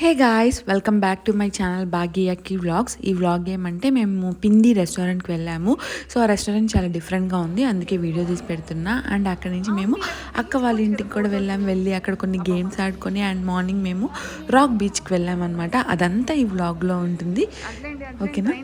Hey guys welcome back to my channel భాగ్యకి vlogs ఈ vlog ఏమంటే మేము పిండి రెస్టారెంట్కి వెళ్ళాము. సో ఆ రెస్టారెంట్ చాలా డిఫరెంట్గా ఉంది. అందుకే వీడియో తీసి పెడుతున్నా. అండ్ అక్కడ నుంచి మేము అక్క వాళ్ళ ఇంటికి కూడా వెళ్ళాము వెళ్ళి అక్కడ కొన్ని గేమ్స్ ఆడుకొని అండ్ మార్నింగ్ మేము రాక్ బీచ్కి వెళ్ళాము అనమాట అదంతా ఈ వ్లాగ్లో ఉంటుంది. ఓకేనా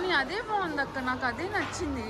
కానీ అదే బాగుంది అక్క నాకు అదే నచ్చింది.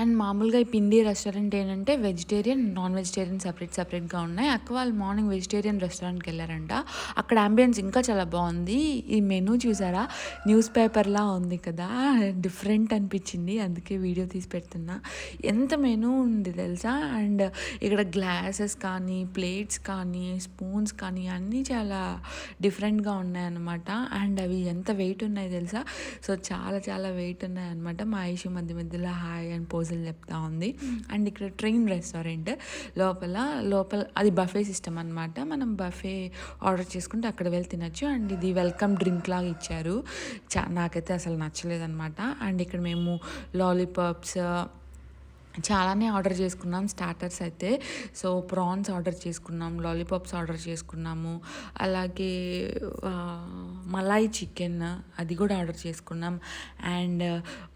అండ్ మామూలుగా ఈ పిండి రెస్టారెంట్ ఏంటంటే వెజిటేరియన్ నాన్ వెజిటేరియన్ సపరేట్ సపరేట్గా ఉన్నాయి. అక్క వాళ్ళు మార్నింగ్ వెజిటేరియన్ రెస్టారెంట్కి వెళ్ళారంట. అక్కడ అంబియన్స్ ఇంకా చాలా బాగుంది. ఈ మెనూ చూసారా? న్యూస్ పేపర్లా ఉంది కదా. డిఫరెంట్ అనిపించింది. అందుకే వీడియో తీసి పెడుతున్నా. ఎంత మెనూ ఉంది తెలుసా? అండ్ ఇక్కడ గ్లాసెస్ కానీ ప్లేట్స్ కానీ స్పూన్స్ కానీ అన్నీ చాలా డిఫరెంట్గా ఉన్నాయన్నమాట. అండ్ అవి ఎంత వెయిట్ ఉన్నాయి తెలుసా? సో చాలా చాలా వెయిట్ ఉన్నాయన్నమాట. మా ఐషు మధ్య మధ్యలో హాయ్ అండ్ పోజ్ పోజులు చెప్తా ఉంది. అండ్ ఇక్కడ ట్రైన్ రెస్టారెంట్ లోపల లోపల అది బఫే సిస్టమ్ అనమాట మనం బఫే ఆర్డర్ చేసుకుంటే అక్కడ వెళ్ళి తినచ్చు. అండ్ ఇది వెల్కమ్ డ్రింక్ లాగా ఇచ్చారు. చా నాకైతే అసలు నచ్చలేదన్నమాట. అండ్ ఇక్కడ మేము లాలీపాప్స్ చాలానే ఆర్డర్ చేసుకున్నాం స్టార్టర్స్ అయితే. సో ప్రాన్స్ ఆర్డర్ చేసుకున్నాం లాలీపాప్స్ ఆర్డర్ చేసుకున్నాము. అలాగే మలాయి చికెన్ అది కూడా ఆర్డర్ చేసుకున్నాం. అండ్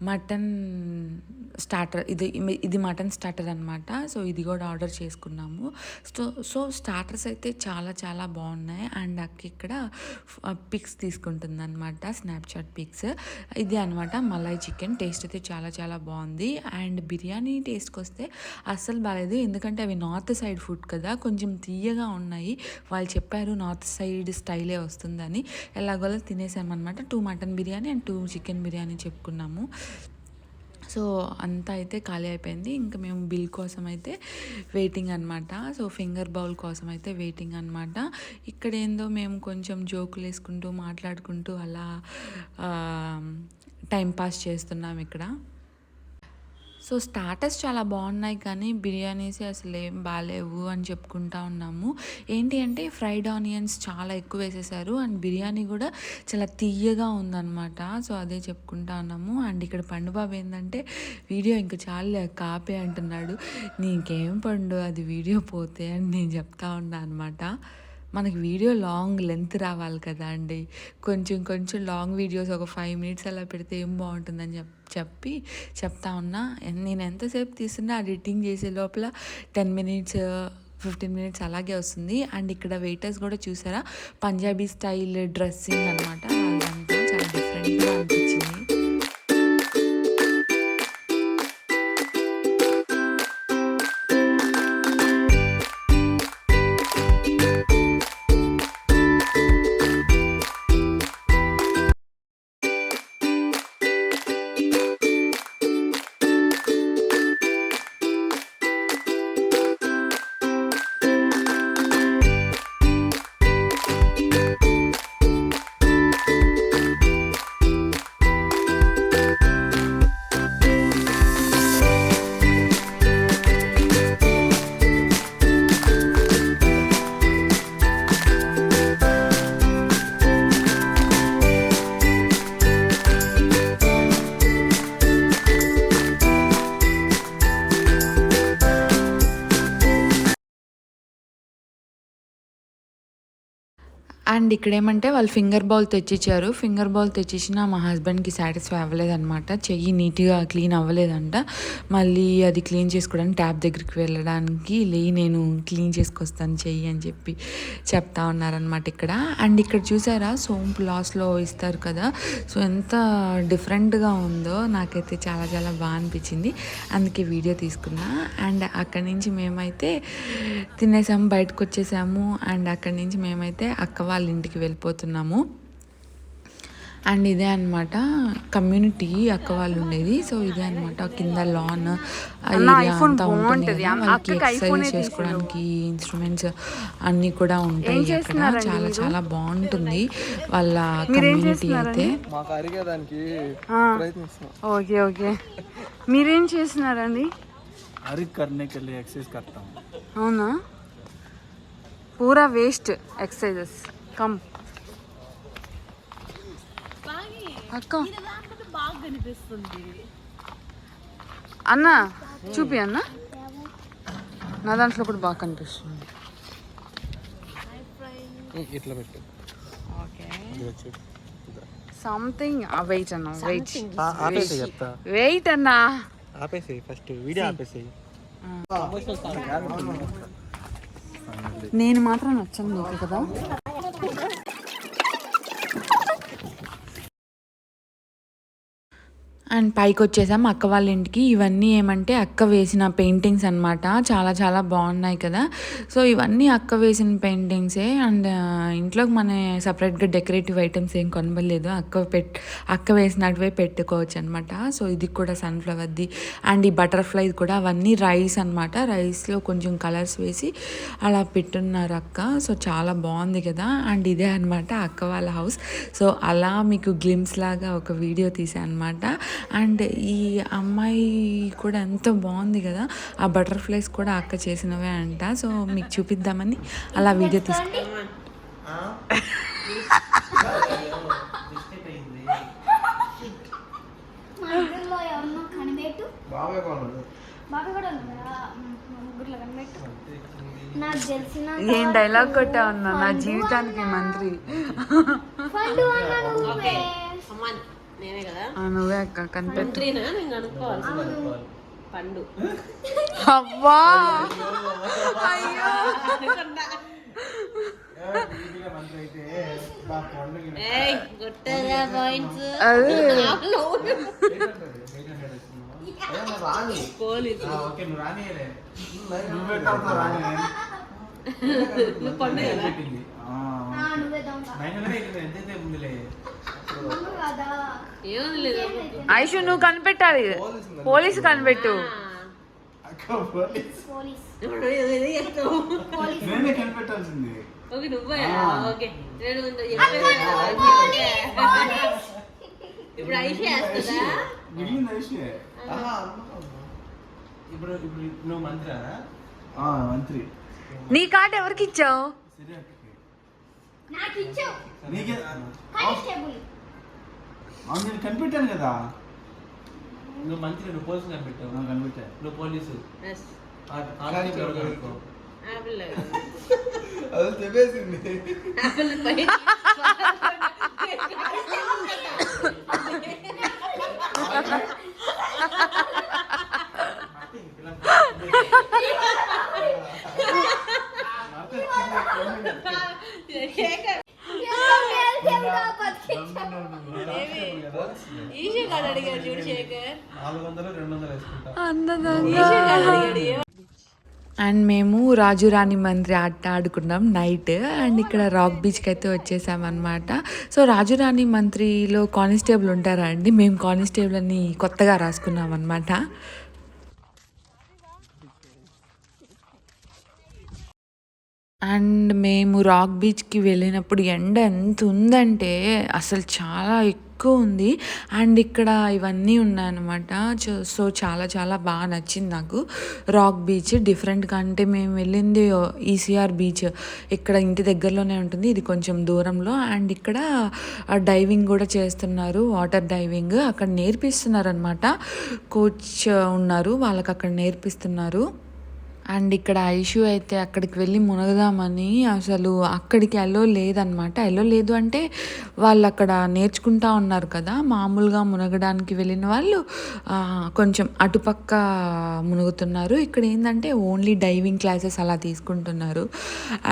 మటన్ స్టార్టర్ ఇది ఇది మటన్ స్టార్టర్ అనమాట సో ఇది కూడా ఆర్డర్ చేసుకున్నాము. సో సో స్టార్టర్స్ అయితే చాలా చాలా బాగున్నాయి. అండ్ అక్క ఇక్కడ పిక్స్ తీసుకుంటుంది అనమాట స్నాప్చాట్ పిక్స్. ఇది అనమాట మలాయి చికెన్. టేస్ట్ అయితే చాలా చాలా బాగుంది. అండ్ బిర్యానీ టేస్ట్కి వస్తే అస్సలు బాగాలేదు ఎందుకంటే అవి నార్త్ సైడ్ ఫుడ్ కదా కొంచెం తీయగా ఉన్నాయి. వాళ్ళు చెప్పారు నార్త్ సైడ్ స్టైలే వస్తుందని. ఎలాగోలా తినేసామన్నమాట. Two mutton biryani and two chicken biryani చెప్పుకున్నాము. సో అంతా అయితే ఖాళీ అయిపోయింది. ఇంకా మేము బిల్ కోసం అయితే వెయిటింగ్ అనమాట సో ఫింగర్ బౌల్ కోసం అయితే వెయిటింగ్ అనమాట ఇక్కడ ఏందో మేము కొంచెం జోకులు వేసుకుంటూ మాట్లాడుకుంటూ అలా టైం పాస్ చేస్తున్నాం ఇక్కడ. సో స్టార్టర్స్ చాలా బాగున్నాయి కానీ బిర్యానీస్ అసలు ఏం బాగాలేవు అని చెప్పుకుంటా ఉన్నాము. ఏంటి అంటే ఫ్రైడ్ ఆనియన్స్ చాలా ఎక్కువ వేసేసారు అండ్ బిర్యానీ కూడా చాలా తీయగా ఉందన్నమాట. సో అదే చెప్పుకుంటా ఉన్నాము. అండ్ ఇక్కడ పండుబాబు ఏంటంటే వీడియో ఇంకా చాలా కాపే అంటున్నాడు. నీకేం పండు అది వీడియో పోతే అని నేను చెప్తా ఉన్నా అనమాట మనకి వీడియో లాంగ్ లెంత్ రావాలి కదా అండి. కొంచెం కొంచెం లాంగ్ వీడియోస్ ఒక ఫైవ్ మినిట్స్ అలా పెడితే ఏం బాగుంటుందని చెప్ చెప్పి చెప్తా ఉన్నా. ఎన్- నేను ఎంతసేపు తీస్తున్నా ఎడిటింగ్ చేసే లోపల టెన్ మినిట్స్ ఫిఫ్టీన్ మినిట్స్ అలాగే వస్తుంది. అండ్ ఇక్కడ వెయిటర్స్ కూడా చూసారా? పంజాబీ స్టైల్ డ్రెస్సింగ్ అనమాట వాళ్ళంతా చాలా డిఫరెంట్గా అనిపించింది. అండ్ ఇక్కడ ఏమంటే వాళ్ళు ఫింగర్ బౌల్ తెచ్చిచ్చారు. ఫింగర్ బౌల్ తెచ్చిచ్చిన మా హస్బెండ్కి సాటిస్ఫై అవ్వలేదన్నమాట. చెయ్యి నీట్గా క్లీన్ అవ్వలేదంట. మళ్ళీ అది క్లీన్ చేసుకోవడానికి ట్యాప్ దగ్గరికి వెళ్ళడానికి లే నేను క్లీన్ చేసుకొస్తాను చెయ్యి అని చెప్పి చెప్తా ఉన్నారనమాట ఇక్కడ. అండ్ ఇక్కడ చూసారా? సోంపు లాస్లో ఇస్తారు కదా? సో ఎంత డిఫరెంట్గా ఉందో నాకైతే చాలా చాలా బాగా అనిపించింది. అందుకే వీడియో తీసుకున్నా. అండ్ అక్కడి నుంచి మేమైతే తినేసాము బయటకు వచ్చేసాము అండ్ అక్కడి నుంచి మేమైతే అక్క వాళ్ళ వాళ్ళ ఇంటికి వెళ్ళిపోతున్నాము. అండ్ ఇదే అనమాట కమ్యూనిటీ అక్క వాళ్ళు ఉండేది సో ఇదే అనమాట కింద లాన్ అంతా ఉంటుంది ఎక్సర్సైజ్ చేసుకోవడానికి ఇన్స్ట్రుమెంట్స్ అన్నీ కూడా ఉంటాయి అక్కడ. చాలా చాలా బాగుంటుంది వాళ్ళ కమ్యూనిటీ అయితే. Okay okay. మీరేం చేస్తున్నారండి? అవునా? పూరా వేస్ట్ ఎక్సర్సైజెస్ కమ్. అక్క. అన్న చూపి అన్న. నా దాంట్లో కూడా బాగా కనిపిస్తుంది. ఇట్లా పెట్టు. ఓకే. సంథింగ్ వెయిట్ అన్న వెయిట్ ఆపేసి చెప్తా. వెయిట్ అన్నా. ఆపేసి ఫస్ట్ వీడియో ఆపేసి నేను మాత్రం నచ్చాను నీకు కదా. అండ్ పైకి వచ్చేసాం అక్క వాళ్ళ ఇంటికి. ఇవన్నీ ఏమంటే అక్క వేసిన పెయింటింగ్స్ అన్నమాట. చాలా చాలా బాగున్నాయి కదా. సో ఇవన్నీ అక్క వేసిన పెయింటింగ్సే. అండ్ ఇంట్లోకి మన సపరేట్గా డెకరేటివ్ ఐటమ్స్ ఏం కొనబడలేదు. అక్క పెట్ అక్క వేసినట్టువే పెట్టుకోవచ్చు అనమాట సో ఇది కూడా సన్ఫ్లవర్ది అండ్ ఈ బటర్ఫ్లై కూడా అవన్నీ రైస్ అనమాట రైస్లో కొంచెం కలర్స్ వేసి అలా పెట్టున్నారు అక్క. సో చాలా బాగుంది కదా. అండ్ ఇదే అనమాట అక్క వాళ్ళ హౌస్. సో అలా మీకు గ్లిమ్స్ లాగా ఒక వీడియో తీసాను అనమాట అండ్ ఈ అమ్మాయి కూడా ఎంతో బాగుంది కదా. ఆ బటర్ఫ్లైస్ కూడా అక్క చేసినవే అంట. సో మీకు చూపిద్దామని అలా వీడియో తీసుకు ఏం డైలాగ్ కొట్టా ఉన్నా? నా జీవితానికి మంత్రి. నేనే కదా? ఆ, నువ్వే అక్క కనిపెట్టు. మంత్రినా నేను కనుక్కోవాలి పండు. అవ్వా! అయ్యో! ఏయ్ గుట్టగా పాయింట్స్. అదే. పోలీసు. ఓకే నువ్వు రానియలే ఐషు నువ్వు కనిపెట్టాలి. పోలీసు కనిపెట్టు. ఇప్పుడు. ఇప్పుడు మంత్రి. నీ కార్డు ఎవరికి ఇచ్చావు? నాకు. ఇచ్చావు నీకే కానిస్టేబుల్ అవును నేను కనిపెట్టాను కదా నువ్వు మంత్రి నువ్వు పోలీసు కనిపెట్టావు కనిపెట్టా నువ్వు పోలీసు ఎస్. ఆర్మీ ఎవరు కనుక్కో ఆపిల్ అది చెప్పేసింది అండ్ మేము రాజు రాణి మంత్రి ఆట ఆడుకున్నాం నైట్. అండ్ ఇక్కడ రాక్ బీచ్కి అయితే వచ్చేసామన్నమాట. సో రాజు రాణి మంత్రిలో కానిస్టేబుల్ ఉంటారా అండి? మేము కానిస్టేబుల్ అని కొత్తగా రాసుకున్నాం అనమాట అండ్ మేము రాక్ బీచ్కి వెళ్ళినప్పుడు ఎండ ఎంత ఉందంటే అసలు చాలా ఎక్కువ ఉంది. అండ్ ఇక్కడ ఇవన్నీ ఉన్నాయన్నమాట. చో- సో చాలా చాలా బాగా నచ్చింది నాకు. రాక్ బీచ్ డిఫరెంట్గా అంటే మేము వెళ్ళింది ఈసీఆర్ బీచ్ ఇక్కడ ఇంటి దగ్గరలోనే ఉంటుంది. ఇది కొంచెం దూరంలో. అండ్ ఇక్కడ డైవింగ్ కూడా చేస్తున్నారు. Water diving. అక్కడ నేర్పిస్తున్నారు అనమాట కోచ్ ఉన్నారు. వాళ్ళకి అక్కడ నేర్పిస్తున్నారు. అండ్ ఇక్కడ ఐషు అయితే అక్కడికి వెళ్ళి మునగదామని అసలు అక్కడికి ఎల్లో లేదనమాట ఎల్లో లేదు అంటే వాళ్ళు అక్కడ నేర్చుకుంటా ఉన్నారు కదా. మామూలుగా మునగడానికి వెళ్ళిన వాళ్ళు కొంచెం అటుపక్క మునుగుతున్నారు. ఇక్కడ ఏంటంటే ఓన్లీ డైవింగ్ క్లాసెస్ అలా తీసుకుంటున్నారు.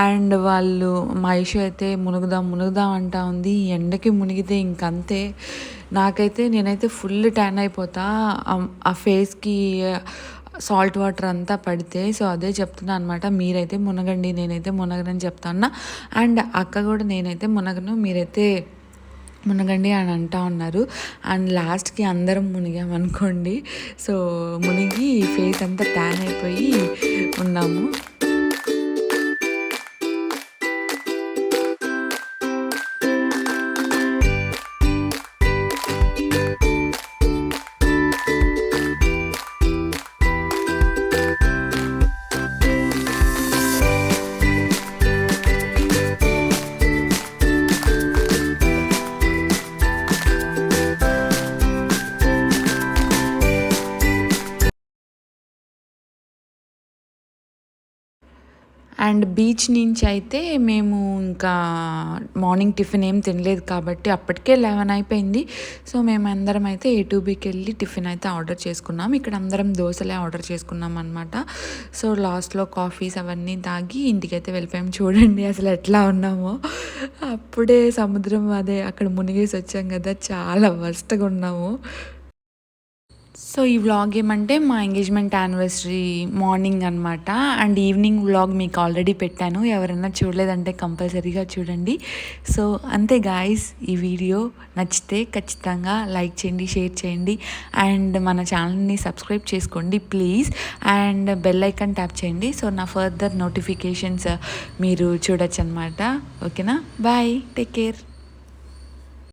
అండ్ వాళ్ళు మా ఐషు అయితే మునుగుదాం మునుగుదాం అంటా ఉంది. ఎండకి మునిగితే ఇంకంతే. నాకైతే నేనైతే ఫుల్ ట్యాన్ అయిపోతా. ఆ ఫేస్కి సాల్ట్ వాటర్ అంతా పడితే సో అదే చెప్తున్నా అనమాట మీరైతే మునగండి నేనైతే మునగనని చెప్తాను అండ్ అక్క కూడా నేనైతే మునగను మీరైతే మునగండి అని అంటా ఉన్నారు. అండ్ లాస్ట్కి అందరం మునిగామనుకోండి. సో మునిగి ఫేస్ అంతా ట్యాన్ అయిపోయి ఉన్నాము. అండ్ బీచ్ నుంచి అయితే మేము ఇంకా మార్నింగ్ టిఫిన్ ఏం తినలేదు కాబట్టి అప్పటికే లెవెన్ అయిపోయింది. సో మేము అందరం అయితే ఏ టూ వెళ్ళి టిఫిన్ అయితే ఆర్డర్ చేసుకున్నాం. ఇక్కడ అందరం దోశలే ఆర్డర్ చేసుకున్నాం అనమాట సో లాస్ట్లో కాఫీస్ అవన్నీ తాగి ఇంటికైతే వెళ్ళిపోయాం. చూడండి అసలు ఎట్లా ఉన్నామో. అప్పుడే సముద్రం అదే అక్కడ మునిగేసి వచ్చాం కదా. చాలా వర్స్ట్గా ఉన్నాము. సో ఈ వ్లాగ్ ఏమంటే మా ఎంగేజ్మెంట్ యానివర్సరీ మార్నింగ్ అనమాట అండ్ ఈవినింగ్ వ్లాగ్ మీకు ఆల్రెడీ పెట్టాను. ఎవరైనా చూడలేదంటే కంపల్సరీగా చూడండి. సో అంతే గాయస్ ఈ వీడియో నచ్చితే ఖచ్చితంగా లైక్ చేయండి షేర్ చేయండి. అండ్ మన ఛానల్ని సబ్స్క్రైబ్ చేసుకోండి please and bell icon tap చేయండి. సో నా ఫర్దర్ నోటిఫికేషన్స్ మీరు చూడొచ్చు అనమాట ఓకేనా బాయ్ టేక్ కేర్